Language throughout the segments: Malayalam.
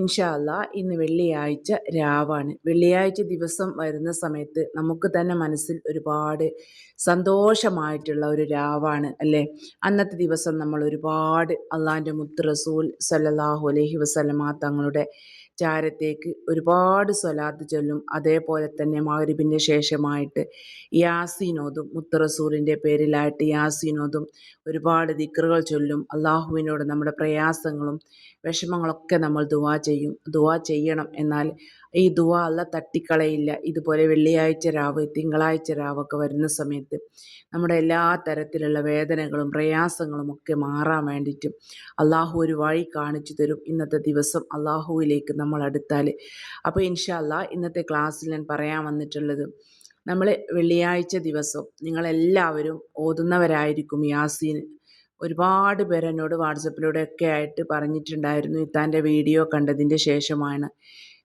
ഇൻഷാ അല്ലാ ഇന്ന് വെള്ളിയാഴ്ച രാവാണ്. വെള്ളിയാഴ്ച ദിവസം വരുന്ന സമയത്ത് നമുക്ക് തന്നെ മനസ്സിൽ ഒരുപാട് സന്തോഷമായിട്ടുള്ള ഒരു രാവാണ് അല്ലേ? അന്നത്തെ ദിവസം നമ്മൾ ഒരുപാട് അള്ളാന്റെ മുത്ത് റസൂൽ സല്ലല്ലാഹു അലൈഹി വസല്ലമ തങ്ങളുടെ ചാരത്തേക്ക് ഒരുപാട് സ്വലാത്ത് ചൊല്ലും. അതേപോലെ തന്നെ മഗ്രിബിന്റെ ശേഷമായിട്ട് യാസീനോതും മുത്തറസൂലിന്റെ പേരിലായിട്ട് യാസീനോതും ഒരുപാട് ദിക്റുകൾ ചൊല്ലും. അള്ളാഹുവിനോട് നമ്മുടെ പ്രയാസങ്ങളും വിഷമങ്ങളൊക്കെ നമ്മൾ ദുവാ ചെയ്യും. ദുവാ ചെയ്യണം. എന്നാൽ ഈ ദുവാ അല്ല തട്ടിക്കളയില്ല. ഇതുപോലെ വെള്ളിയാഴ്ച രാവ് തിങ്കളാഴ്ച രാവൊക്കെ വരുന്ന സമയത്ത് നമ്മുടെ എല്ലാ തരത്തിലുള്ള വേദനകളും പ്രയാസങ്ങളും ഒക്കെ മാറാൻ വേണ്ടിയിട്ടും അള്ളാഹു ഒരു വഴി കാണിച്ചു തരും ഇന്നത്തെ ദിവസം അള്ളാഹുവിലേക്ക് നമ്മൾ അടുത്താൽ. അപ്പോൾ ഇൻഷാല്ല ഇന്നത്തെ ക്ലാസ്സിൽ ഞാൻ പറയാൻ വന്നിട്ടുള്ളത് നമ്മൾ വെള്ളിയാഴ്ച ദിവസം നിങ്ങളെല്ലാവരും ഓതുന്നവരായിരിക്കും യാസീൻ ഒരുപാട് പേര് എന്നോട് വാട്സപ്പിലൂടെ ഒക്കെ ആയിട്ട് പറഞ്ഞിട്ടുണ്ടായിരുന്നു. ഇത്താന്റെ വീഡിയോ കണ്ടതിന്റെ ശേഷമാണ്.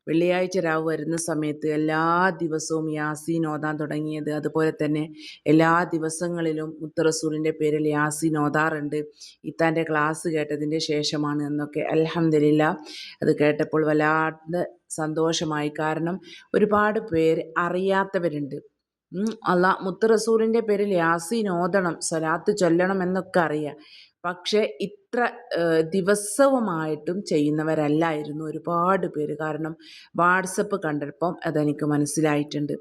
വെള്ളിയാഴ്ച രാവ് വരുന്ന സമയത്ത് എല്ലാ ദിവസവും യാസീൻ ഓതാൻ തുടങ്ങിയത്. അതുപോലെ തന്നെ എല്ലാ ദിവസങ്ങളിലും മുത്തറസൂലിന്റെ പേരിൽ യാസീൻ ഓതാറുണ്ട്. ഇത്താന്റെ ക്ലാസ് കേട്ടതിന്റെ ശേഷമാണ് എന്നൊക്കെ. അലഹമില്ല അത് കേട്ടപ്പോൾ വല്ലാണ്ട് സന്തോഷമായി. കാരണം ഒരുപാട് പേര് അറിയാത്തവരുണ്ട്. അള്ളാ മുത്ത് റസൂലിന്റെ പേരിൽ യാസീൻ ഓതണം സലാത്ത് ചൊല്ലണം എന്നൊക്കെ അറിയാം. പക്ഷേ ഇത്ര ദിവസവുമായിട്ടും ചെയ്യുന്നവരല്ലായിരുന്നു ഒരുപാട് പേര്. കാരണം വാട്സപ്പ് കണ്ടപ്പം അതെനിക്ക് മനസ്സിലായിട്ടുണ്ട്.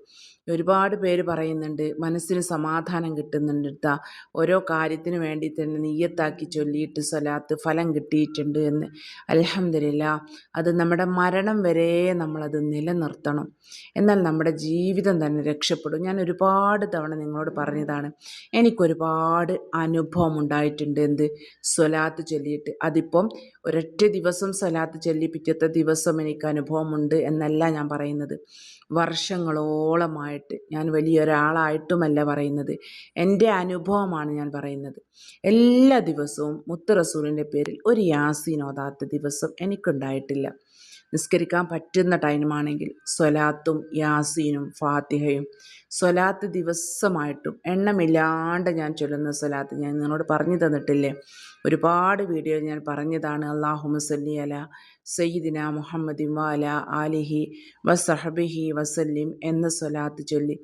ഒരുപാട് പേര് പറയുന്നുണ്ട് മനസ്സിന് സമാധാനം കിട്ടുന്നുണ്ട് ഓരോ കാര്യത്തിന് വേണ്ടി തന്നെ നെയ്യത്താക്കി ചൊല്ലിയിട്ട് സ്വലാത്ത് ഫലം കിട്ടിയിട്ടുണ്ട് എന്ന്. അലഹമില്ല അത് നമ്മുടെ മരണം വരെ നമ്മളത് നിലനിർത്തണം. എന്നാൽ നമ്മുടെ ജീവിതം തന്നെ രക്ഷപ്പെടും. ഞാൻ ഒരുപാട് തവണ നിങ്ങളോട് പറഞ്ഞതാണ് എനിക്കൊരുപാട് അനുഭവം ഉണ്ടായിട്ടുണ്ട് എന്ത്? സ്വലാത്ത് ചൊല്ലിയിട്ട്. അതിപ്പം ഒരൊറ്റ ദിവസം സലാത്ത് ചൊല്ലി ദിവസം എനിക്ക് അനുഭവമുണ്ട് എന്നല്ല ഞാൻ പറയുന്നത്. വർഷങ്ങളോളമായിട്ട് ഞാൻ വലിയൊരാളായിട്ടുമല്ല പറയുന്നത്. എന്റെ അനുഭവമാണ് ഞാൻ പറയുന്നത്. എല്ലാ ദിവസവും മുത്ത് റസൂലിന്റെ പേരിൽ ഒരു യാസീൻ ഓതാത്ത ദിവസം എനിക്കുണ്ടായിട്ടില്ല. നിസ്കരിക്കാൻ പറ്റുന്ന ടൈമാണെങ്കിൽ സ്വലാത്തും യാസീനും ഫാത്തിഹയും സ്വലാത്ത് ദിവസമായിട്ടും എണ്ണമില്ലാണ്ട് ഞാൻ ചൊല്ലുന്ന സ്വലാത്ത് ഞാൻ നിങ്ങളോട് പറഞ്ഞു തന്നിട്ടില്ലേ? ഒരുപാട് വീഡിയോ ഞാൻ പറഞ്ഞതാണ്. അള്ളാഹു മുസല്ലി അല സയ്യിദിന മുഹമ്മദി വാല ആലിഹി വസഹബിഹി വസല്ലിം എന്ന സ്വലാത്ത് ചൊല്ലി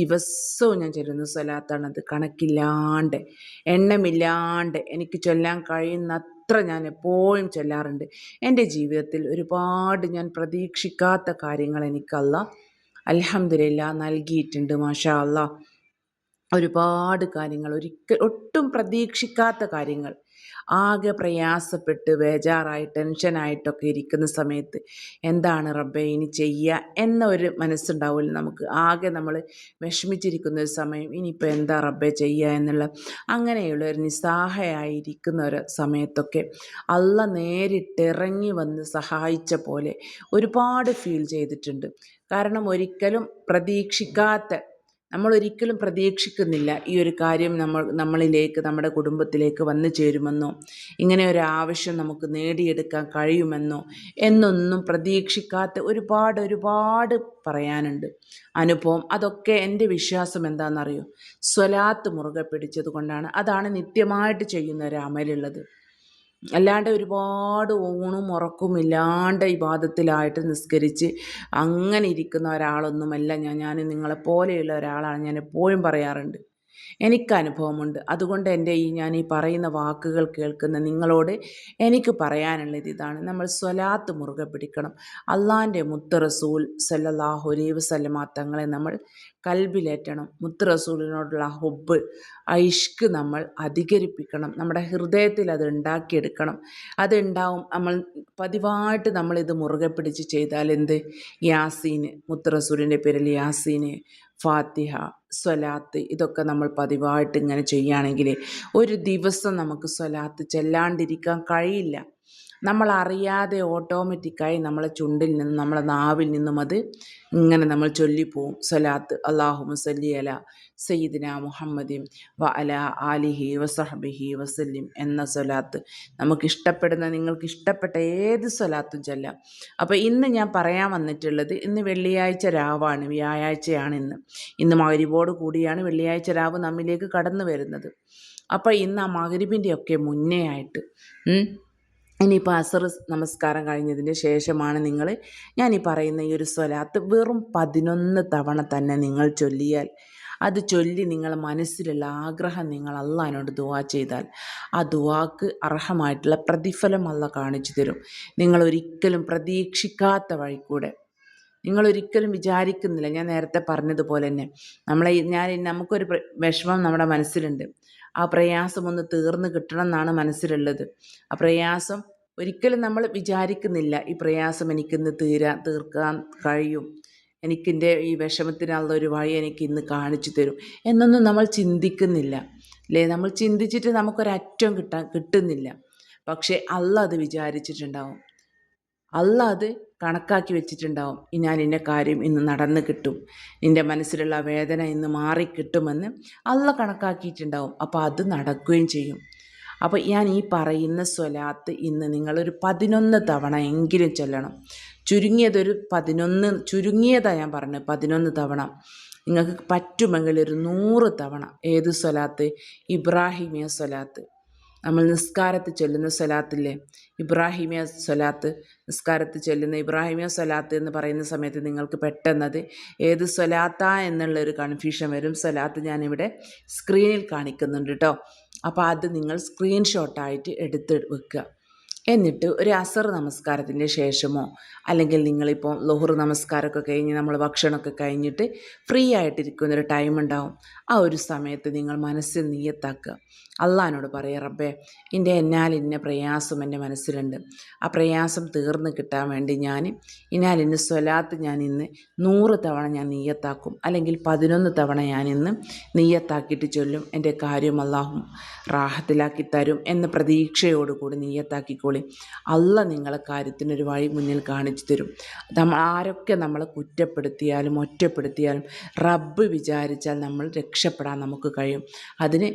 ദിവസവും ഞാൻ ചൊല്ലുന്ന സ്വലാത്താണത്. കണക്കില്ലാണ്ട് എണ്ണമില്ലാണ്ട് എനിക്ക് ചൊല്ലാൻ കഴിയുന്ന അത്ര ഞാൻ എപ്പോഴും ചെല്ലാറുണ്ട്. എന്റെ ജീവിതത്തിൽ ഒരുപാട് ഞാൻ പ്രതീക്ഷിക്കാത്ത കാര്യങ്ങൾ എനിക്കല്ല. അലഹമില്ല നൽകിയിട്ടുണ്ട് മാഷാ അല്ലാ ഒരുപാട് കാര്യങ്ങൾ ഒരിക്കൽ ഒട്ടും പ്രതീക്ഷിക്കാത്ത കാര്യങ്ങൾ. ആകെ പ്രയാസപ്പെട്ട് ബേജാറായി ടെൻഷനായിട്ടൊക്കെ ഇരിക്കുന്ന സമയത്ത് എന്താണ് റബ്ബെ ഇനി ചെയ്യുക എന്ന ഒരു മനസ്സുണ്ടാവില്ല നമുക്ക്. ആകെ നമ്മൾ വിഷമിച്ചിരിക്കുന്ന ഒരു സമയം ഇനിയിപ്പോൾ എന്താ റബ്ബെ ചെയ്യുക എന്നുള്ള അങ്ങനെയുള്ള ഒരു നിസ്സാഹയായിരിക്കുന്ന ഒരു സമയത്തൊക്കെ അല്ല നേരിട്ടിറങ്ങി വന്ന് സഹായിച്ച പോലെ ഒരുപാട് ഫീൽ ചെയ്തിട്ടുണ്ട്. കാരണം ഒരിക്കലും പ്രതീക്ഷിക്കാത്ത നമ്മൾ ഒരിക്കലും പ്രതീക്ഷിക്കുന്നില്ല ഈ ഒരു കാര്യം നമ്മൾ നമ്മളിലേക്ക് നമ്മുടെ കുടുംബത്തിലേക്ക് വന്നു ചേരുമെന്നോ ഇങ്ങനെ ഒരു ആവശ്യം നമുക്ക് നേടിയെടുക്കാൻ കഴിയുമെന്നോ എന്നൊന്നും പ്രതീക്ഷിക്കാത്ത ഒരുപാട് ഒരുപാട് പറയാനുണ്ട്. അനുഭവം അതൊക്കെ എന്റെ വിശ്വാസം എന്താണെന്നറിയോ? സ്വലാത്ത് മുറുകെ പിടിച്ചത് കൊണ്ടാണ് അതാണ് നിത്യമായിട്ട് ചെയ്യുന്ന ഒരു അമലുള്ളത്. അല്ലാണ്ട് ഒരുപാട് ഊണും ഉറക്കും ഇല്ലാണ്ട് വിവാദത്തിലായിട്ട് നിസ്കരിച്ച് അങ്ങനെ ഇരിക്കുന്ന ഒരാളൊന്നുമല്ല ഞാൻ. ഞാൻ നിങ്ങളെപ്പോലെയുള്ള ഒരാളാണ് ഞാൻ എപ്പോഴും പറയാറുണ്ട്. എനിക്ക് അനുഭവമുണ്ട്. അതുകൊണ്ട് എന്റെ ഈ ഞാൻ ഈ പറയുന്ന വാക്കുകൾ കേൾക്കുന്ന നിങ്ങളോട് എനിക്ക് പറയാനുള്ളത് ഇതാണ്. നമ്മൾ സ്വലാത്ത് മുറുകെ പിടിക്കണം. അള്ളാന്റെ മുത്തറസൂൽ റസൂൽ സല്ലല്ലാഹു അലൈഹി വസല്ലമ തങ്ങളെ നമ്മൾ കൽബിലേറ്റണം. മുത്ത് റസൂലിനോടുള്ള ഹുബ് ഐഷ്ക് നമ്മൾ അധികരിപ്പിക്കണം. നമ്മുടെ ഹൃദയത്തിൽ അത് ഉണ്ടാക്കിയെടുക്കണം. അതുണ്ടാവും. നമ്മൾ പതിവായിട്ട് നമ്മളിത് മുറുകെ പിടിച്ച് ചെയ്താൽ എന്ത്? യാസീന് മുത്ത് റസൂലിന്റെ പേരിൽ യാസീന് ഫാത്തിഹ സ്വലാത്ത് ഇതൊക്കെ നമ്മൾ പതിവായിട്ട് ഇങ്ങനെ ചെയ്യുകയാണെങ്കിൽ ഒരു ദിവസം നമുക്ക് സ്വലാത്ത് ചെല്ലാണ്ടിരിക്കാൻ കഴിയില്ല. നമ്മൾ അറിയാതെ ഓട്ടോമാറ്റിക്കായി നമ്മളെ ചുണ്ടിൽ നിന്നും നമ്മളെ നാവിൽ നിന്നും അത് ഇങ്ങനെ നമ്മൾ ചൊല്ലിപ്പോവും. സലാത്ത് അള്ളാഹു മുസല്ലി അല സയ്യിദിന മുഹമ്മദിൻ വ അല ആലിഹി വസഹബിഹി വസല്ലിം എന്ന സ്വലാത്ത്. നമുക്ക് ഇഷ്ടപ്പെടുന്ന നിങ്ങൾക്ക് ഇഷ്ടപ്പെട്ട ഏത് സ്വലാത്തും ചൊല്ലാം. അപ്പോൾ ഇന്ന് ഞാൻ പറയാൻ വന്നിട്ടുള്ളത് ഇന്ന് വെള്ളിയാഴ്ച രാവാണ് വ്യാഴാഴ്ചയാണ് ഇന്ന്. ഇന്ന് മകരിവോട് കൂടിയാണ് വെള്ളിയാഴ്ച രാവ് നമ്മിലേക്ക് കടന്നു വരുന്നത്. അപ്പോൾ ഇന്ന് ആ മകരിബിന്റെ ഒക്കെ മുന്നേ ആയിട്ട് ഇനിയിപ്പോൾ അസർ നമസ്കാരം കഴിഞ്ഞതിന് ശേഷമാണ് നിങ്ങൾ ഞാൻ ഈ പറയുന്ന ഈ ഒരു സ്വലാത്ത് വെറും പതിനൊന്ന് തവണ തന്നെ നിങ്ങൾ ചൊല്ലിയാൽ അത് ചൊല്ലി നിങ്ങൾ മനസ്സിലുള്ള ആഗ്രഹം നിങ്ങൾ അള്ളഹാനോട് ദുവാ ചെയ്താൽ ആ ദുവാക്ക് അർഹമായിട്ടുള്ള പ്രതിഫലം അല്ല കാണിച്ചു തരും. നിങ്ങൾ ഒരിക്കലും പ്രതീക്ഷിക്കാത്ത വഴി വഴിക്കൂടെ. നിങ്ങൾ ഒരിക്കലും വിചാരിക്കുന്നില്ല. ഞാൻ നേരത്തെ പറഞ്ഞതുപോലെ തന്നെ നമ്മളെ ഞാൻ നമുക്കൊരു വിഷമം നമ്മുടെ മനസ്സിലുണ്ട്. ആ പ്രയാസം ഒന്ന് തീർന്നു കിട്ടണം എന്നാണ് മനസ്സിലുള്ളത്. ആ പ്രയാസം ഒരിക്കലും നമ്മൾ വിചാരിക്കുന്നില്ല ഈ പ്രയാസം എനിക്കിന്ന് തീരാൻ തീർക്കാൻ കഴിയും. എനിക്കിന്റെ ഈ വിഷമത്തിനുള്ള ഒരു വഴി എനിക്ക് ഇന്ന് കാണിച്ചു തരും എന്നൊന്നും നമ്മൾ ചിന്തിക്കുന്നില്ല. അല്ലേ നമ്മൾ ചിന്തിച്ചിട്ട് നമുക്കൊരറ്റം കിട്ടാൻ കിട്ടുന്നില്ല. പക്ഷേ അല്ല അത് വിചാരിച്ചിട്ടുണ്ടാവും. അല്ല അത് കണക്കാക്കി വെച്ചിട്ടുണ്ടാവും. ഞാൻ ഇന്ന കാര്യം ഇന്ന് നടന്നു കിട്ടും. നിന്റെ മനസ്സിലുള്ള വേദന ഇന്ന് മാറി കിട്ടുമെന്ന് അല്ല കണക്കാക്കിയിട്ടുണ്ടാവും. അപ്പോൾ അത് നടക്കുകയും ചെയ്യും. അപ്പോൾ ഞാൻ ഈ പറയുന്ന സ്വലാത്ത് ഇന്ന് നിങ്ങളൊരു പതിനൊന്ന് തവണ എങ്കിലും ചൊല്ലണം. ചുരുങ്ങിയതൊരു പതിനൊന്ന് ചുരുങ്ങിയതാണ് ഞാൻ പറഞ്ഞത് പതിനൊന്ന് തവണ. നിങ്ങൾക്ക് പറ്റുമെങ്കിൽ ഒരു നൂറ് തവണ ഏത് സ്വലാത്ത്? ഇബ്രാഹിമിയ സ്വലാത്ത്. നമ്മൾ നിസ്കാരത്ത് ചൊല്ലുന്ന സ്വലാത്തില്ലേ? ഇബ്രാഹിമിയ സ്വലാത്ത്. നിസ്കാരത്ത് ചൊല്ലുന്ന ഇബ്രാഹിമിയ സ്വലാത്ത് എന്ന് പറയുന്ന സമയത്ത് നിങ്ങൾക്ക് പെട്ടെന്നത് ഏത് സ്വലാത്ത എന്നുള്ളൊരു കൺഫ്യൂഷൻ വരും. സ്വലാത്ത് ഞാനിവിടെ സ്ക്രീനിൽ കാണിക്കുന്നുണ്ട് കേട്ടോ അപ്പോൾ അത് നിങ്ങൾ സ്ക്രീൻഷോട്ടായിട്ട് എടുത്ത് വെക്കുക. എന്നിട്ട് ഒരു അസർ നമസ്കാരത്തിന്റെ ശേഷമോ അല്ലെങ്കിൽ നിങ്ങളിപ്പോൾ ലോഹർ നമസ്കാരമൊക്കെ കഴിഞ്ഞ് നമ്മൾ ഭക്ഷണമൊക്കെ കഴിഞ്ഞിട്ട് ഫ്രീ ആയിട്ടിരിക്കുന്നൊരു ടൈം ഉണ്ടാവും. ആ ഒരു സമയത്ത് നിങ്ങൾ മനസ്സിൽ നീയത്താക്കുക അള്ളഹാനോട് പറയുക റബ്ബേ എന്റെ എന്നാൽ ഇന്ന പ്രയാസം എന്റെ മനസ്സിലുണ്ട്. ആ പ്രയാസം തീർന്ന് കിട്ടാൻ വേണ്ടി ഞാൻ ഇന്നാൽ ഇന്ന് സ്വലാത്ത് ഞാൻ ഇന്ന് നൂറ് തവണ ഞാൻ നീയത്താക്കും അല്ലെങ്കിൽ പതിനൊന്ന് തവണ ഞാൻ ഇന്ന് നീയത്താക്കിയിട്ട് ചൊല്ലും. എന്റെ കാര്യം അള്ളാഹും റാഹത്തിലാക്കി തരും എന്ന പ്രതീക്ഷയോടുകൂടി നീയത്താക്കിക്കോളി അല്ല നിങ്ങളെ കാര്യത്തിനൊരു വഴി മുന്നിൽ കാണിച്ചു തരും. നമ്മൾ ആരൊക്കെ നമ്മളെ കുറ്റപ്പെടുത്തിയാലും ഒറ്റപ്പെടുത്തിയാലും റബ്ബ് വിചാരിച്ചാൽ നമ്മൾ രക്ഷപ്പെടാൻ നമുക്ക് കഴിയും. അതിന്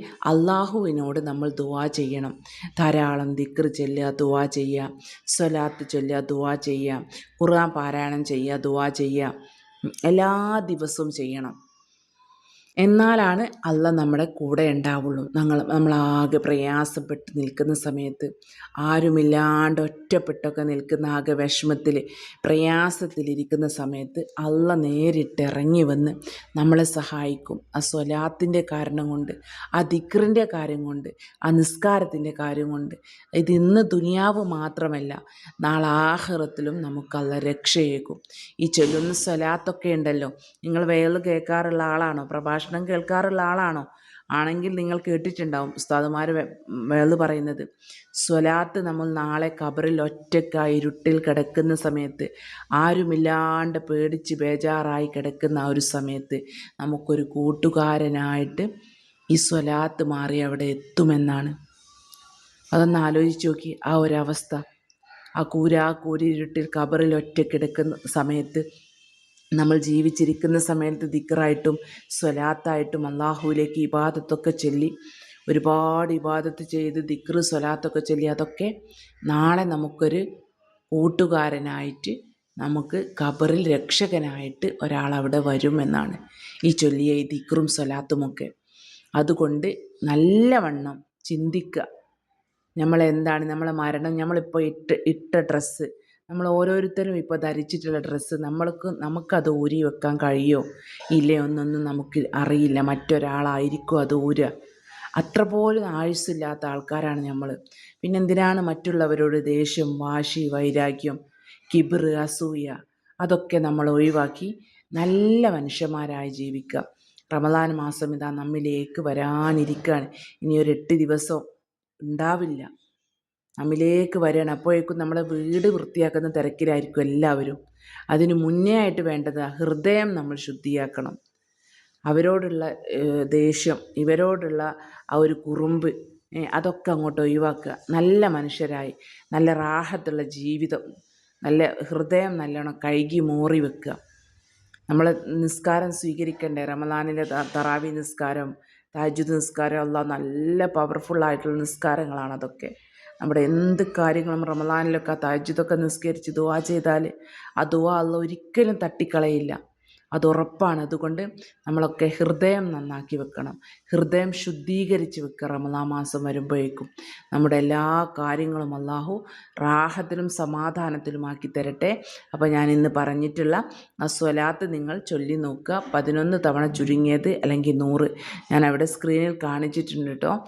അള്ളാഹുവിനോട് നമ്മൾ ദുവാ ചെയ്യണം. ധാരാളം ദിക്ർ ചെല്ലുക ദുവാ ചെയ്യുക. സ്വലാത്ത് ചൊല്ലുക ദുവാ ചെയ്യുക. ഖുർആൻ പാരായണം ചെയ്യുക ദുവാ ചെയ്യുക. എല്ലാ ദിവസവും ചെയ്യണം. എന്നാലാണ് അല്ല നമ്മുടെ കൂടെ ഉണ്ടാവുള്ളൂ. ഞങ്ങൾ നമ്മളാകെ പ്രയാസപ്പെട്ട് നിൽക്കുന്ന സമയത്ത് ആരുമില്ലാണ്ട് ഒറ്റപ്പെട്ടൊക്കെ നിൽക്കുന്ന ആകെ വിഷമത്തിൽ പ്രയാസത്തിലിരിക്കുന്ന സമയത്ത് അല്ല നേരിട്ട് ഇറങ്ങി വന്ന് നമ്മളെ സഹായിക്കും. ആ സ്വലാത്തിന്റെ കാരണം കൊണ്ട് ആ ദിക്റിന്റെ കാര്യം കൊണ്ട് ആ നിസ്കാരത്തിന്റെ കാര്യം കൊണ്ട്. ഇത് ഇന്ന് ദുനിയാവ് മാത്രമല്ല നാളെ ആഹ്റത്തിലും നമുക്കല്ല രക്ഷയേക്കും ഈ ചൊല്ലുന്ന സ്വലാത്തൊക്കെ ഉണ്ടല്ലോ. നിങ്ങൾ വേൽ കേൾക്കാറുള്ള ആളാണോ പ്രഭാഷണം കേൾക്കാറുള്ള ആളാണോ? ആണെങ്കിൽ നിങ്ങൾ കേട്ടിട്ടുണ്ടാവും ഉസ്താദുമാർ വേൾ പറയുന്നത്. സ്വലാത്ത് നമ്മൾ നാളെ കബറിൽ ഒറ്റക്കായി ഇരുട്ടിൽ കിടക്കുന്ന സമയത്ത് ആരുമില്ലാണ്ട് പേടിച്ച് ബേജാറായി കിടക്കുന്ന ആ ഒരു സമയത്ത് നമുക്കൊരു കൂട്ടുകാരനായിട്ട് ഈ സ്വലാത്ത് മാറി അവിടെ എത്തുമെന്നാണ്. അതൊന്ന് ആലോചിച്ച് നോക്കി. ആ ഒരവസ്ഥ. ആ കൂരാ കൂരിരുട്ടിൽ ഇരുട്ടിൽ കബറിൽ കിടക്കുന്ന സമയത്ത് നമ്മൾ ജീവിച്ചിരിക്കുന്ന സമയത്ത് ദിക്റായിട്ടും സ്വലാത്തായിട്ടും അള്ളാഹുവിലേക്ക് ഇബാദത്തൊക്കെ ചൊല്ലി ഒരുപാട് ഇബാദത്ത് ചെയ്ത് ദിക്റ് സ്വലാത്തൊക്കെ ചൊല്ലി അതൊക്കെ നാളെ നമുക്കൊരു കൂട്ടുകാരനായിട്ട് നമുക്ക് ഖബറിൽ രക്ഷകനായിട്ട് ഒരാൾ അവിടെ വരുമെന്നാണ് ഈ ചൊല്ലിയ ഈ ദിക്റും സ്വലാത്തുമൊക്കെ. അതുകൊണ്ട് നല്ലവണ്ണം ചിന്തിക്കുക. നമ്മളെന്താണ്? നമ്മളെ മരണം നമ്മളിപ്പോൾ ഇട്ട് ഇട്ട ഡ്രസ്സ് നമ്മൾ ഓരോരുത്തരും ഇപ്പോൾ ധരിച്ചിട്ടുള്ള ഡ്രസ്സ് നമ്മൾക്ക് നമുക്കത് ഊരി വെക്കാൻ കഴിയുമോ ഇല്ലയോ എന്നൊന്നും നമുക്ക് അറിയില്ല. മറ്റൊരാളായിരിക്കും അത് ഊരുക അത്ര പോലും ആയുസ്സില്ലാത്ത ആൾക്കാരാണ് നമ്മൾ. പിന്നെ എന്തിനാണ് മറ്റുള്ളവരോട് ദേഷ്യം വാശി വൈരാഗ്യം കിബിർ അസൂയ അതൊക്കെ നമ്മൾ ഒഴിവാക്കി നല്ല മനുഷ്യന്മാരായി ജീവിക്കുക. റമദാൻ മാസം ഇതാ നമ്മിലേക്ക് വരാനിരിക്കുകയാണ്. ഇനി ഒരു എട്ട് ദിവസം ഉണ്ടാവില്ല. നമ്മിലേക്ക് വരികയാണ്. അപ്പോഴേക്കും നമ്മളെ വീട് വൃത്തിയാക്കുന്ന തിരക്കിലായിരിക്കും എല്ലാവരും. അതിന് മുന്നേ ആയിട്ട് വേണ്ടത് ഹൃദയം നമ്മൾ ശുദ്ധിയാക്കണം. അവരോടുള്ള ദേഷ്യം ഇവരോടുള്ള ആ ഒരു കുറുമ്പ് അതൊക്കെ അങ്ങോട്ട് ഒഴിവാക്കുക. നല്ല മനുഷ്യരായി നല്ല റാഹത്തുള്ള ജീവിതം നല്ല ഹൃദയം നല്ലോണം കഴുകി മോറി വെക്കുക. നമ്മൾ നിസ്കാരം സ്വീകരിക്കണ്ടേ? റമദാനിലെ തറാവി നിസ്കാരം താജുദ് നിസ്കാരം എല്ലാം നല്ല പവർഫുള്ളായിട്ടുള്ള നിസ്കാരങ്ങളാണ് അതൊക്കെ. നമ്മുടെ എന്ത് കാര്യങ്ങളും റമദാനിലൊക്കെ ആ താജുദൊക്കെ നിസ്കരിച്ച് ദുവാ ചെയ്താൽ ആ ദുവാ അല്ല ഒരിക്കലും തട്ടിക്കളയില്ല. അത് ഉറപ്പാണ്. അതുകൊണ്ട് നമ്മളൊക്കെ ഹൃദയം നന്നാക്കി വെക്കണം. ഹൃദയം ശുദ്ധീകരിച്ച് വെക്കുക റമദാ മാസം വരുമ്പോഴേക്കും. നമ്മുടെ എല്ലാ കാര്യങ്ങളും അള്ളാഹു റാഹത്തിലും സമാധാനത്തിലുമാക്കി തരട്ടെ. അപ്പോൾ ഞാൻ ഇന്ന് പറഞ്ഞിട്ടുള്ള ആ സ്വലാത്ത് നിങ്ങൾ ചൊല്ലി നോക്കുക. പതിനൊന്ന് തവണ ചുരുങ്ങിയത് അല്ലെങ്കിൽ നൂറ്. ഞാൻ അവിടെ സ്ക്രീനിൽ കാണിച്ചിട്ടുണ്ട് കേട്ടോ